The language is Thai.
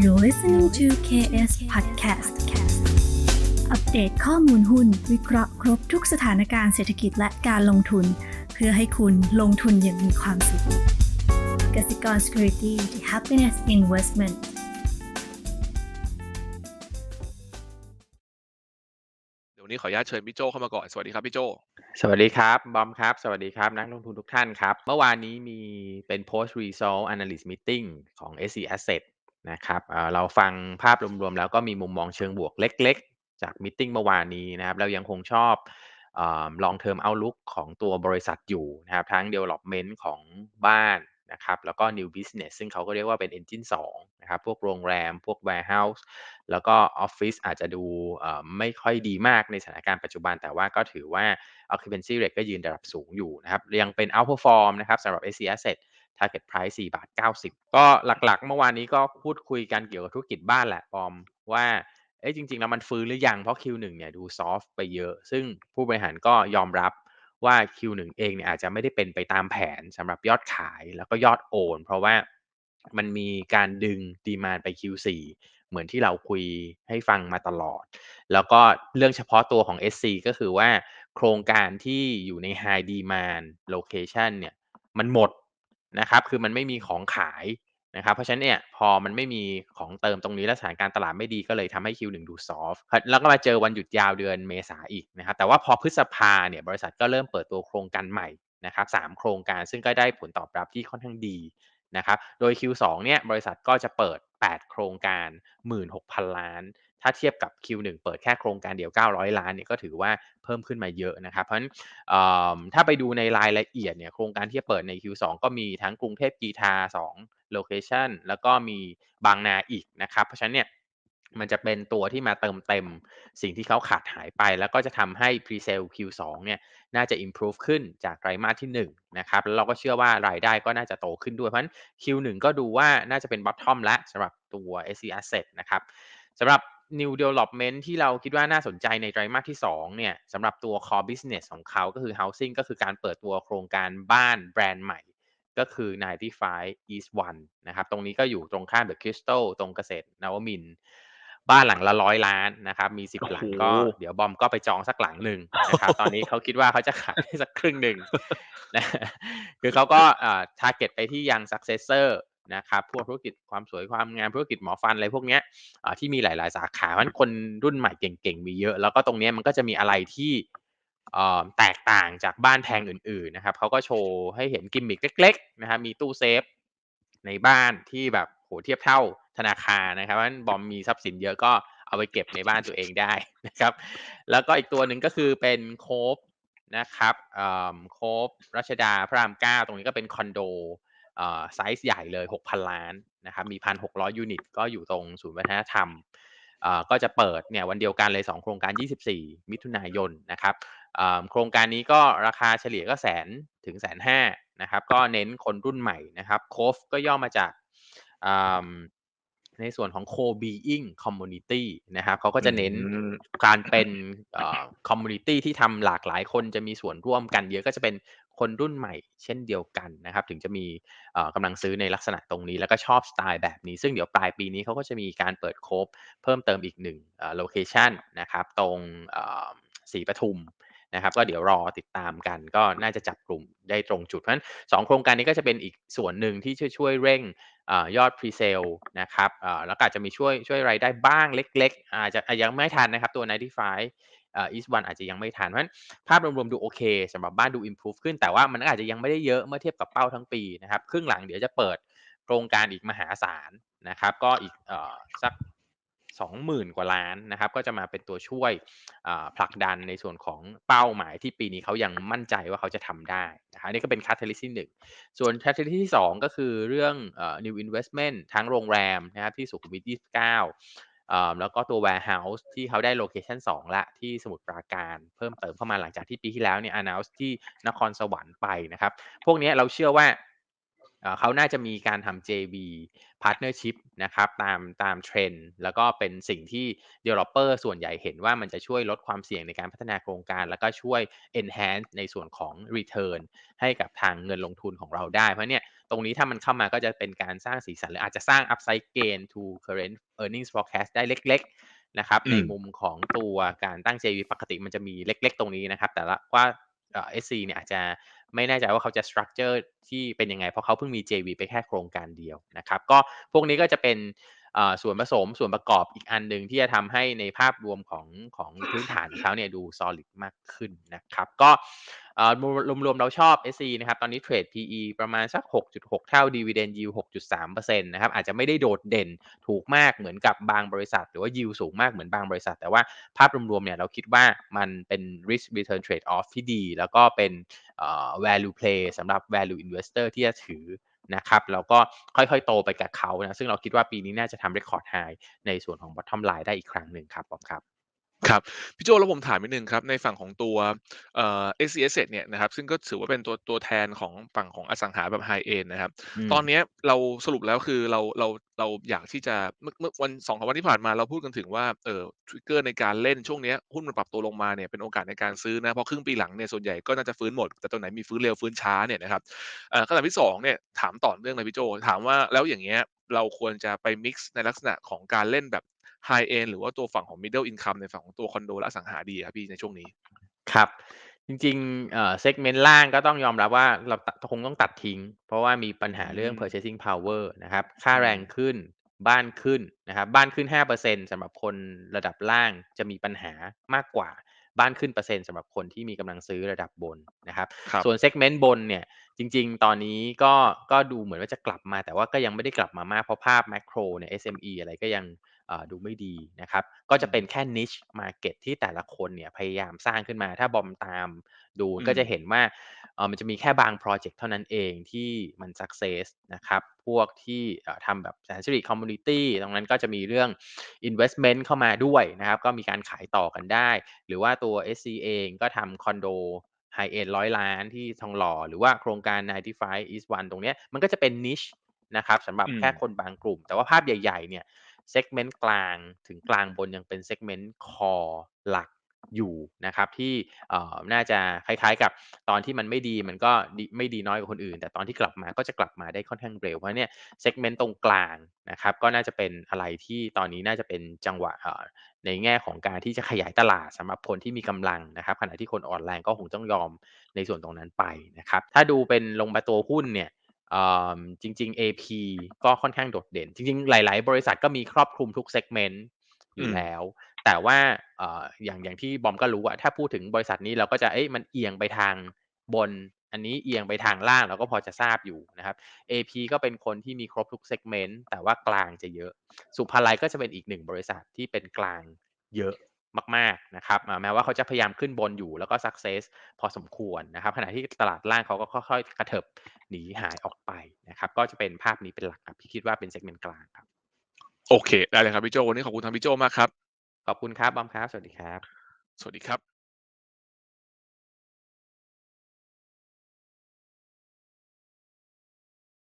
You're listening to KS Podcast อัปเดตข้อมูลหุ้น วิเคราะห์ครบทุกสถานการณ์เศรษฐกิจและการลงทุน เพื่อให้คุณลงทุนอย่างมีความสุขกสิกร Security the Happiness Investment เดี๋ยววันนี้ขออนุญาตเชิญพี่โจเข้ามาก่อน สวัสดีครับพี่โจ สวัสดีครับ บอมครับ สวัสดีครับ นักลงทุนทุกท่านครับ เมื่อวานนี้มีเป็น post result analyst meeting ของ SC Asset นะครับเเราฟังภาพรวมๆแล้วก็มีมุมมองเชิงบวกเล็ก ๆ จาก meeting เมื่อวานนี้นะครับ เรายังคงชอบเอ่อ long term outlook ของตัวบริษัทอยู่นะครับ ทั้ง development ของบ้านนะครับแล้วก็ new business ซึ่งเขาก็เรียกว่าเป็น engine 2นะครับพวกโรงแรม พวก warehouse แล้วก็ออฟฟิศอาจจะดูไม่ค่อยดีมากในสถานการณ์ปัจจุบัน แต่ว่าก็ถือว่า occupancy rate ก็ยืนระดับสูงอยู่นะครับยังเป็น outperform นะครับสำหรับ SC Asset target price 4บาท90 ก็หลักๆ เมื่อวานนี้ก็พูดคุยกันเกี่ยวกับธุรกิจบ้านแหละปอมว่าเอ้จริง ๆ แล้วมันฟื้นหรือยังเพราะ Q1 เนี่ยดูซอฟไปเยอะ ซึ่งผู้บริหารก็ยอมรับว่า Q1 เองเนี่ยอาจจะไม่ได้เป็นไปตามแผนสำหรับยอดขายแล้วก็ยอดโอน เพราะว่ามันมีการดึงดีมานไป Q4 เหมือนที่เราคุยให้ฟังมาตลอด แล้วก็เรื่องเฉพาะตัวของ SC ก็คือว่าโครงการที่อยู่ใน High Demand Location เนี่ยมันหมด นะครับ คือมันไม่มีของขายนะครับ เพราะฉะนั้นเนี่ยพอมันไม่มีของเติมตรงนี้และสถานการณ์ตลาดไม่ดีก็เลยทำให้ Q1 ดูซอฟแล้วก็มาเจอวันหยุดยาวเดือนเมษาอีกนะครับ แต่ว่าพอพฤษภาเนี่ยบริษัทก็เริ่มเปิดตัวโครงการใหม่นะครับสามโครงการซึ่งก็ได้ผลตอบรับที่ค่อนข้างดีนะครับ โดย Q2 เนี่ยบริษัทก็จะเปิด 8 โครงการ 16,000 ล้าน ถ้าเทียบกับ Q1 เปิดแค่โครงการเดียว 900 ล้านเนี่ยก็ถือว่าเพิ่มขึ้นมาเยอะนะครับ เพราะฉะนั้นถ้าไปดูในรายละเอียดเนี่ยโครงการที่เปิดใน Q2 ก็มีทั้งกรุงเทพกีทา2 location แล้วก็มีบางนาอีกนะครับ เพราะฉะนั้นเนี่ยมันจะเป็นตัวที่มาเติมเต็มสิ่งที่เขาขาดหายไป แล้วก็จะทำให้ pre-sale Q2 เนี่ยน่าจะ improve ขึ้นจากไตรมาสที่1นะครับแล้วเราก็เชื่อว่ารายได้ก็น่าจะโตขึ้นด้วย เพราะฉะนั้น Q1 ก็ดูว่าน่าจะเป็น bottom และสำหรับตัว SC Asset นะครับสำหรับ new development ที่เราคิดว่าน่าสนใจในไตรมาสที่ 2 เนี่ยสำหรับตัว core business ของเขาก็คือ housing ก็คือการเปิดตัวโครงการบ้านแบรนด์ใหม่ ก็คือ 95 East One นะครับ ตรงนี้ก็อยู่ตรงข้าม The Crystal ตรงเกษตรนวมินทร์บ้านหลังละร้อยล้านนะครับ มี10หลังก็เดี๋ยวบอมก็ไปจองสักหลังหนึ่งนะครับ ตอนนี้เขาคิดว่าเขาจะขายได้สักครึ่งหนึ่งนะคือเขาก็อ่า target ไปที่ยัง successor นะครับพวกธุรกิจความสวยความงามธุรกิจหมอฟันอะไรพวกเนี้ยที่มีหลาย ๆ สาขาเพราะฉะนั้นคนรุ่นใหม่เก่งๆมีเยอะ แล้วก็ตรงนี้มันก็จะมีอะไรที่แตกต่างจากบ้านแพงอื่น ๆ นะครับเขาก็โชว์ให้เห็นกิมมิคเล็ก ๆ นะครับมีตู้เซฟในบ้านที่แบบโหเทียบเท่าธนาคารนะครับเพราะฉะนั้นบอมมีทรัพย์สินเยอะก็เอาไปเก็บในบ้านตัวเองได้นะครับ แล้วก็อีกตัวหนึ่งก็คือเป็นโคฟนะครับโคฟรัชดาพระรามเก้าตรงนี้ก็เป็นคอนโด ไซส์ใหญ่เลย 6,000 ล้านนะครับมี 1,600 ยูนิต ก็อยู่ตรงศูนย์วัฒนธรรมก็จะเปิดเนี่ยวันเดียวกันเลย 2 โครงการ 24 มิถุนายนนะครับโครงการนี้ก็ราคาเฉลี่ยก็แสนถึงแสนห้านะครับก็เน้นคนรุ่นใหม่นะครับโคฟก็ย่อมาจาก ในส่วนของ co-being community นะครับเขาก็จะเน้นการเป็น community ที่ทำหลากหลายคนจะมีส่วนร่วมกันเยอะก็จะเป็นคนรุ่นใหม่เช่นเดียวกันนะครับ ถึงจะมีกำลังซื้อในลักษณะตรงนี้ แล้วก็ชอบสไตล์แบบนี้ ซึ่งเดี๋ยวปลายปีนี้เขาก็จะมีการเปิดโคบเพิ่มเติมอีกหนึ่งโลเคชันนะครับ ตรงสีปทุม นะครับก็เดี๋ยวรอติดตามกันก็น่าจะจับกลุ่มได้ตรงจุด เพราะฉะนั้นสโครงการนี้ก็จะเป็นอีกส่วนหนึ่งที่ช่วยช่วยเร่งยอด pre-sale นะครับแล้วก็อาจจะมีช่วยช่วยรายได้บ้างเล็ก ๆ อาจจะยังไม่ทันนะครับตัว 95อีสวันอาจจะยังไม่ทันเพราะฉะนั้นภาพรวมๆดูโอเคสำหรับบ้านดู improve ขึ้นแต่ว่ามันอาจจะยังไม่ได้เยอะเมื่อเทียบกับเป้าทั้งปีนะครับครึ่งหลังเดี๋ยวจะเปิดโครงการอีกมหาศาลนะครับก็อีกอสัก 20,000 กว่าล้านนะครับ ก็จะมาเป็นตัวช่วยผลักดันในส่วนของเป้าหมายที่ปีนี้เขายังมั่นใจว่าเขาจะทำได้นะครับนี่ก็เป็นคัตเทอริสที่1ส่วนคัตเทอริสที่ 2 ก็คือเรื่อง new investment ทั้งโรงแรมนะครับที่สุขุมวิท29แล้วก็ตัว warehouse ที่เขาได้โลเคชัน2ละที่สมุทรปราการเพิ่มเติมเข้ามาหลังจากที่ปีที่แล้วเนี่ย announce ที่นครสวรรค์ไปนะครับ พวกนี้เราเชื่อว่า เขาน่าจะมีการทำ JV partnership นะครับตามตามเทรนด์แล้วก็เป็นสิ่งที่ developer ส่วนใหญ่เห็นว่ามันจะช่วยลดความเสี่ยงในการพัฒนาโครงการ แล้วก็ช่วย enhance ในส่วนของ return ให้กับทางเงินลงทุนของเราได้ เพราะเนี่ยตรงนี้ถ้ามันเข้ามาก็จะเป็นการสร้างสีสันหรืออาจจะสร้าง upside gain to current earnings forecast ได้เล็กๆนะครับอืมในมุมของตัวการตั้ง JV ปกติมันจะมีเล็ก ๆ ตรงนี้นะครับ แต่ละว่าเอ่อ SC เนี่ยอาจจะ ไม่แน่ใจว่าเขาจะสตรัคเจอร์ที่เป็นยังไง เพราะเขาเพิ่งมี JV ไปแค่โครงการเดียวนะครับ ก็พวกนี้ก็จะเป็นส่วนผสมส่วนประกอบอีกอันหนึ่งที่จะทำให้ในภาพรวมของของพื้นฐานของเขาเนี่ยดู solid มากขึ้นนะครับ ก็ รวมๆเราชอบ SC นะครับ ตอนนี้เทรด PE ประมาณสัก 6.6 เท่า dividend yield 6.3%นะครับ อาจจะไม่ได้โดดเด่นถูกมากเหมือนกับบางบริษัท หรือว่า yield สูงมากเหมือนบางบริษัท แต่ว่าภาพรวมๆเนี่ยเราคิดว่ามันเป็น risk return trade off ที่ดี แล้วก็เป็น value play สำหรับ value investor ที่จะถือนะครับแล้วก็ค่อยๆ โตไปกับเขานะซึ่งเราคิดว่าปีนี้น่าจะทำ record high ในส่วนของ bottom line ได้อีกครั้งหนึ่งครับผมครับ ครับพี่โจแล้วผมถามนิดนึงครับในฝั่งของตัวเอ่อ SC Asset เนี่ยนะครับซึ่งก็ถือว่าเป็นตัวตัวแทนของฝั่งของอสังหาแบบ High End นะครับอืมตอนเนี้ยเราสรุปแล้วคือเราเราเราอยากที่จะเมื่อเมื่อวันสองสามวันที่ผ่านมาเราพูดกันถึงว่าเอ่อทริกเกอร์ในการเล่นช่วงเนี้ยหุ้นมันปรับตัวลงมาเนี่ยเป็นโอกาสในการซื้อนะเพราะครึ่งปีหลังเนี่ยส่วนใหญ่ก็น่าจะฟื้นหมด แต่ตัวไหนมีฟื้นเร็วฟื้นช้าเนี่ยนะครับเอ่อคำถามที่สองเนี่ยถามต่อเนื่องเลยพี่โจถามว่าแล้วอย่างเงี้ยเราควรจะไป mix ในลักษณะของการเล่นแบบ High End หรือว่าตัวฝั่งของ Middle Income ในฝั่งของตัวคอนโดและอสังหาดีครับพี่ในช่วงนี้ ครับ จริงๆเอ่อ segment ล่างก็ต้องยอมรับว่าเราตัดคงต้องตัดทิ้ง เพราะว่ามีปัญหาเรื่องอืม purchasing power นะครับ ค่าอืมแรงขึ้นบ้านขึ้นนะครับ บ้านขึ้น 5%สำหรับคนระดับล่างจะมีปัญหามากกว่าบ้านขึ้นเปอร์เซ็นต์สำหรับคนที่มีกำลังซื้อระดับบนนะครับครับส่วน segment บนเนี่ยจริง ๆ ตอนนี้ก็ก็ดูเหมือนว่าจะกลับมา แต่ว่าก็ยังไม่ได้กลับมามากเพราะภาพ macro เนี่ย SME อะไรก็ยังเอ่อ ดูไม่ดีนะครับก็จะเป็นแค่ niche market ที่แต่ละคนเนี่ยพยายามสร้างขึ้นมา ถ้าบอมตามดูอืมก็จะเห็นว่าเอ่อมันจะมีแค่บางโปรเจกต์เท่านั้นเองที่มัน success นะครับพวกที่เอ่อทำแบบแสนสิริ community ตรงนั้นก็จะมีเรื่อง investment เข้ามาด้วยนะครับ ก็มีการขายต่อกันได้ หรือว่าตัว SC เองก็ทำคอนโด High End ร้อยล้านที่ทองหล่อ หรือว่าโครงการ95 East One ตรงเนี้ยมันก็จะเป็น niche นะครับสำหรับอืมแค่คนบางกลุ่ม แต่ว่าภาพใหญ่ ๆ เนี่ย segment กลางถึงกลางบนยังเป็น segment core หลักอยู่นะครับที่เอ่อน่าจะคล้ายๆ กับตอนที่มันไม่ดีมันก็ดีไม่ดีน้อยกว่าคนอื่น แต่ตอนที่กลับมาก็จะกลับมาได้ค่อนข้างเร็วเพราะเนี่ย segment ตรงกลางนะครับก็น่าจะเป็นอะไรที่ตอนนี้น่าจะเป็นจังหวะเอ่อในแง่ของการที่จะขยายตลาดสำหรับคนที่มีกำลังนะครับขณะที่คนอ่อนแรงก็คงต้องยอมในส่วนตรงนั้นไปนะครับถ้าดูเป็นลงมาตัวหุ้นเนี่ยเอ่อ จริง ๆ AP ก็ค่อนข้างโดดเด่น จริง ๆ หลาย ๆ บริษัทก็มีครอบคลุมทุก segment อยู่อืมแล้ว แต่ว่าเอ่ออย่างอย่างที่บอมก็รู้อะถ้าพูดถึงบริษัทนี้เราก็จะเอ๊ะมันเอียงไปทางบน อันนี้เอียงไปทางล่างเราก็พอจะทราบอยู่นะครับ AP ก็เป็นคนที่มีครบทุก segment แต่ว่ากลางจะเยอะ สุภาลัยก็จะเป็นอีกหนึ่งบริษัทที่เป็นกลางเยอะ มากๆนะครับอ่าแม้ว่าเขาจะพยายามขึ้นบนอยู่แล้วก็ success พอสมควรนะครับ ขณะที่ตลาดล่างเขาก็ค่อยๆกระเถิบหนีหายออกไปนะครับ ก็จะเป็นภาพนี้เป็นหลักครับที่คิดว่าเป็น segment กลางครับ โอเค ได้เลยครับพี่โจวันนี้ขอบคุณทางพี่โจมากครับ ขอบคุณครับบอมครับ สวัสดีครับ สวัสดีครับ